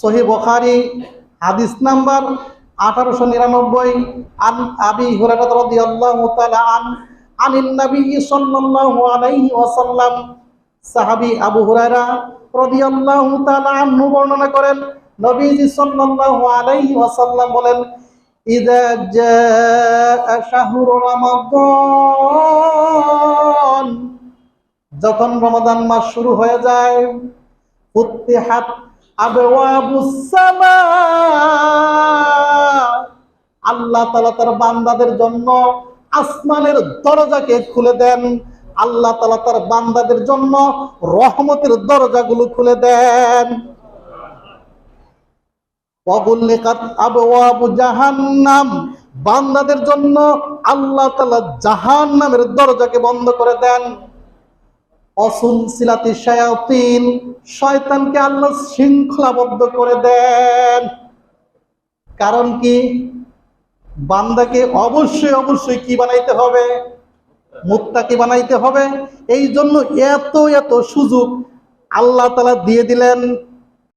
সহি বখারি, হাদিস নাম্বার আঠারোশো নিরানব্বই, আন আবি হুরায়রা রাদিয়াল্লাহু তাআলা আন, আনিন নবী সাল্লাল্লাহু আলাইহি ওয়াসাল্লাম। সাহাবী আবু হুরায়রা রাদিয়াল্লাহু তাআলা আনহু বর্ণনা করেন, নবীজি সাল্লাল্লাহু আলাইহি ওয়াসাল্লাম বলেন ইযা জাআ শাহরু রমাদান। যখন রমাদান মাস শুরু হয়ে যায় সামা আল্লাহ তাআলা তার বান্দাদের জন্য আসমানের দরজাকে খুলে দেন। আল্লাহ তালা তার বান্দাদের জন্য রহমতের দরজাগুলো খুলে দেন। জাহান্নাম। বান্দাদের জন্য আল্লাহ তাআলা জাহান্নামের দরজাকে বন্ধ করে দেন। অসুল সিলাতি শায়াতিন, শয়তানকে আল্লাহ শৃঙ্খলাবদ্ধ করে দেন। কারণ কি? বান্দাকে অবশ্যই অবশ্যই কি বানাইতে হবে? মুত্তাকি বানাইতে হবে। এই জন্য এত এত সুযোগ আল্লাহ তালা দিয়ে দিলেন।